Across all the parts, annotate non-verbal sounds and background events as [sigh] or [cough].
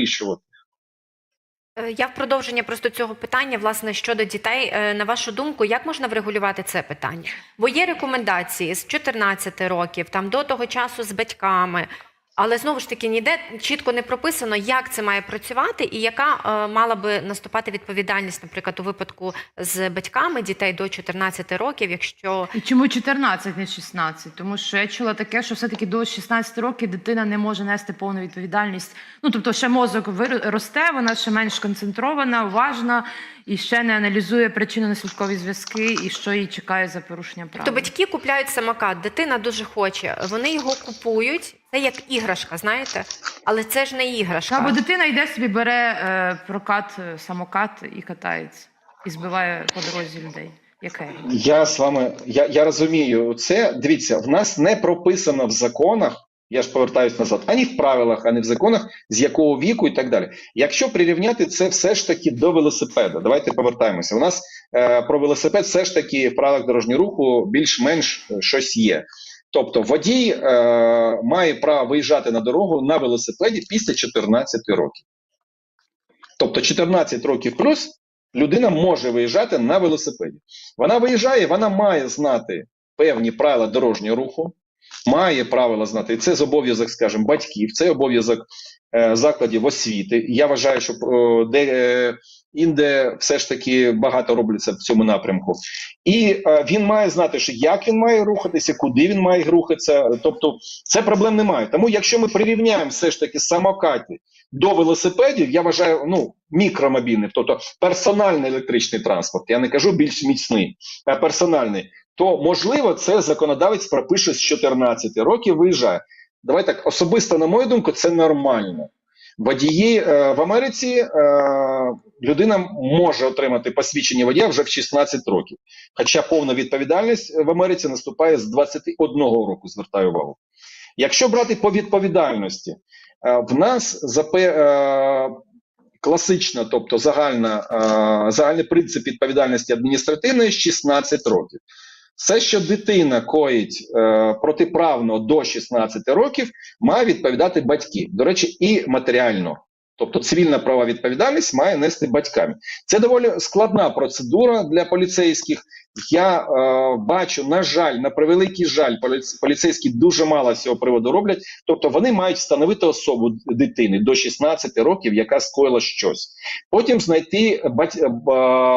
підвищувати. Е, Я в продовження просто цього питання, власне, щодо дітей. Е, На вашу думку, як можна врегулювати це питання? Бо є рекомендації з 14 років, там до того часу з батьками. Але знову ж таки ніде чітко не прописано, як це має працювати, і яка е, мала би наступати відповідальність, наприклад, у випадку з батьками дітей до 14 років, якщо І чому 14, не 16? Тому що я чула таке, що все-таки до 16 років дитина не може нести повну відповідальність. Ну тобто, ще мозок росте, вона ще менш концентрована, уважна і ще не аналізує причинно-наслідкові зв'язки і що її чекає за порушення прав. Тобто батьки купляють самокат, дитина дуже хоче, вони його купують. Це як іграшка, знаєте, але це ж не іграшка. Або дитина йде собі, бере е, прокат, е, самокат і катається, і збиває по дорозі людей. Яке? Я з вами я, я розумію це. Дивіться, в нас не прописано в законах. Я ж повертаюсь назад, ані в правилах, ані в законах, з якого віку і так далі. Якщо прирівняти це все ж таки до велосипеда, давайте повертаємося. У нас е, про велосипед все ж таки в правилах дорожнього руху більш-менш е, щось є. Тобто водій е, має право виїжджати на дорогу на велосипеді після 14 років. Тобто 14 років плюс людина може виїжджати на велосипеді. Вона виїжджає, вона має знати певні правила дорожнього руху, має правила знати. І це з скажімо, батьків, це обов'язок е, закладів освіти. Я вважаю, що е, де е, інде все ж таки багато робляться в цьому напрямку. І е, він має знати, що як він має рухатися, куди він має рухатися. Тобто, це проблем немає. Тому, якщо ми прирівняємо все ж таки самокати до велосипедів, я вважаю, ну мікромобільний, тобто персональний електричний транспорт. Я не кажу більш міцний, а персональний. То можливо, це законодавець пропише з 14 років. Виїжджає. Давай так особисто, на мою думку, це нормально. Водії е, в Америці е, людина може отримати посвідчення водія вже в 16 років. Хоча повна відповідальність в Америці наступає з 21 року, звертаю увагу. Якщо брати по відповідальності, е, в нас запе, е, класична, тобто загальна, е, загальний принцип відповідальності адміністративної 16 років. Все, що дитина коїть е, протиправно до 16 років, має відповідати батьки. До речі, і матеріально. Тобто цивільна права відповідальність має нести батьками. Це доволі складна процедура для поліцейських. Я е, бачу, на жаль, на превеликий жаль, поліц- поліцейські дуже мало цього приводу роблять. Тобто вони мають встановити особу дитини до 16 років, яка скоїла щось. Потім знайти бать, е,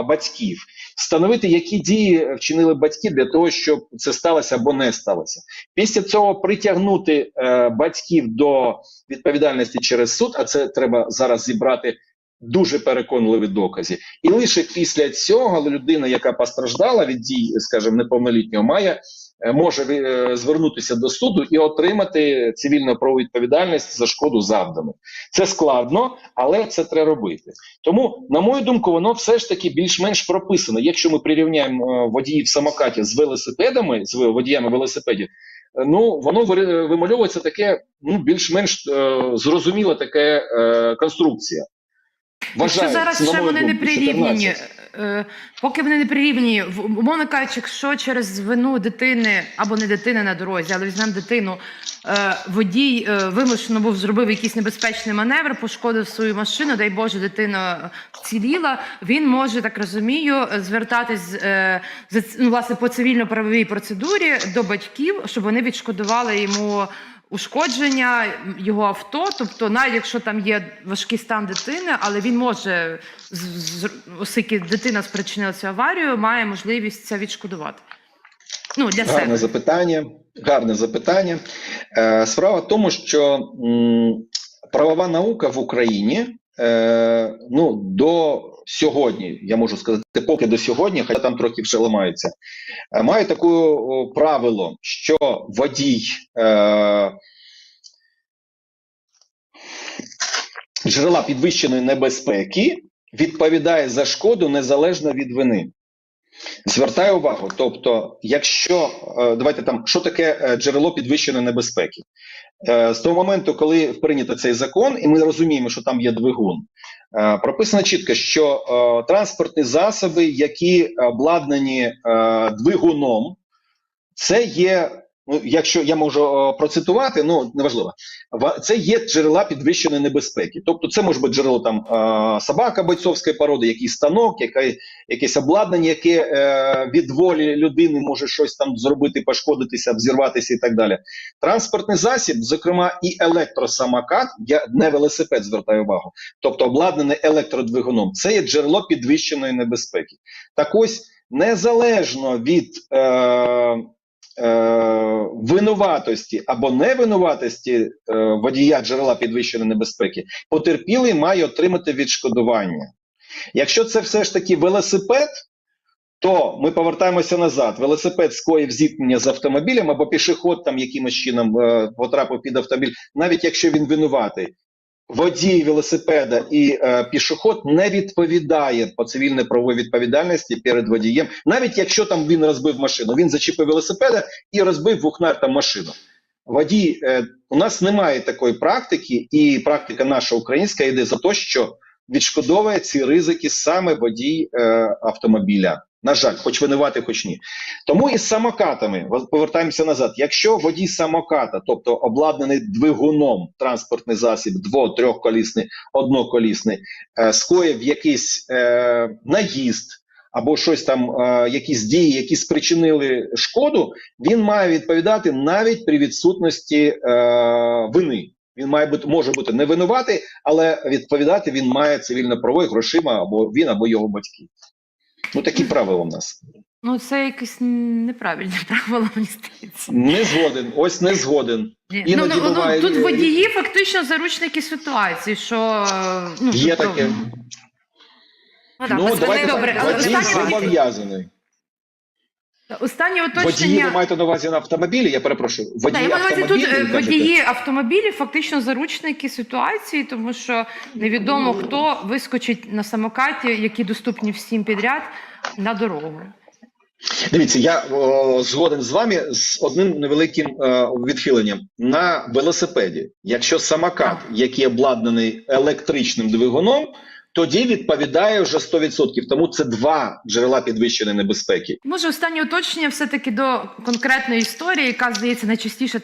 батьків, встановити, які дії вчинили батьки для того, щоб це сталося або не сталося. Після цього притягнути е, батьків до відповідальності через суд, а це треба зараз зібрати дуже переконливі докази. І лише після цього людина, яка постраждала від дій, скажімо, неповнолітнього, має е, може е, звернутися до суду і отримати цивільну правову відповідальність за шкоду завдану. Це складно, але це треба робити. Тому, на мою думку, воно все ж таки більш-менш прописано. Якщо ми прирівняємо е, водіїв самокатів з велосипедами, з водіями велосипедів, ну воно вимальовується таке ну більш-менш е, зрозуміла таке е, конструкція. Якщо зараз ще вони не прирівняні, 14. е, поки вони не прирівняні, умовно кажучи, якщо через вину дитини або не дитини на дорозі, але візьмемо дитину, е, водій е, вимушено був зробив якийсь небезпечний маневр, пошкодив свою машину, дай Боже, дитина вціліла. Він може так розумію звертатись ну, власне по цивільно-правовій процедурі до батьків, щоб вони відшкодували йому ушкодження його авто, тобто, навіть якщо там є важкий стан дитини, але він може, оскільки дитина спричинила цю аварію, має можливість це відшкодувати. Ну, для Гарне себе. запитання. Гарне запитання. Е, справа в тому, що правова наука в Україні е, ну, до сьогодні, я можу сказати, поки до сьогодні, хоча там трохи вже ламається, е, має таке правило, що водій е, джерела підвищеної небезпеки відповідає за шкоду незалежно від вини. Звертаю увагу, тобто, якщо е, давайте там, що таке е, джерело підвищеної небезпеки? Е, З того моменту, коли прийнято цей закон, і ми розуміємо, що там є двигун, прописано чітко, що транспортні засоби, які обладнані двигуном, це є Ну, якщо я можу процитувати, ну неважливо. Це є джерела підвищеної небезпеки. Тобто, це може бути джерело там е, собака бойцовської породи, якийсь станок, яке, якесь обладнання, яке е, від волі людини може щось там зробити, пошкодитися, взірватися і так далі. Транспортний засіб, зокрема, і електросамокат, я не велосипед звертаю увагу, тобто обладнаний електродвигуном, це є джерело підвищеної небезпеки. Так ось, незалежно від е, е, винуватості або невинуватості е, водія джерела підвищеної небезпеки, потерпілий має отримати відшкодування. Якщо це все ж таки велосипед, то ми повертаємося назад. Велосипед скоїв зіткнення з автомобілем або пішоход там якимось чином е, потрапив під автомобіль, навіть якщо він винуватий. Водій велосипеда і е, пішоход не відповідає по цивільній правовій відповідальності перед водієм, навіть якщо там він розбив машину, він зачепив велосипеда і розбив вухнар там машину. Водій, е, у нас немає такої практики, і практика наша українська йде за те, що відшкодовує ці ризики саме водій е, автомобіля. На жаль, хоч винувати, хоч ні. Тому і з самокатами повертаємося назад. Якщо водій самоката, тобто обладнаний двигуном транспортний засіб, дво, трьохколісний, одноколісний, е, скоїв якийсь е, наїзд або щось там, е, якісь дії, які спричинили шкоду, він має відповідати навіть при відсутності е, вини. Він має бути може бути не винуватий, але відповідати він має цивільно-правові грошима або він, або його батьки. Ну такі правила у нас. Ну, це якесь неправильне [laughs] правило, мені здається. Не згоден. Ось не згоден. Ні. Іноді ну, ну, буває- тут водії фактично заручники ситуації, що ну, Є тобто, таке. Ну, Ну, давайте добре, але Водій останнє-. Останнє Водії уточнення. ви маєте на увазі на автомобілі, я перепрошую. Так, Водії на увазі тут е, водії автомобілів фактично заручники ситуації, тому що невідомо хто вискочить на самокаті, які доступні всім підряд на дорогу. Дивіться, я о, згоден з вами з одним невеликим е, відхиленням. На велосипеді, якщо самокат, який обладнаний електричним двигуном, тоді відповідає вже 100%. Тому це два джерела підвищеної небезпеки. Може, останнє уточнення все-таки до конкретної історії, яка здається найчастіше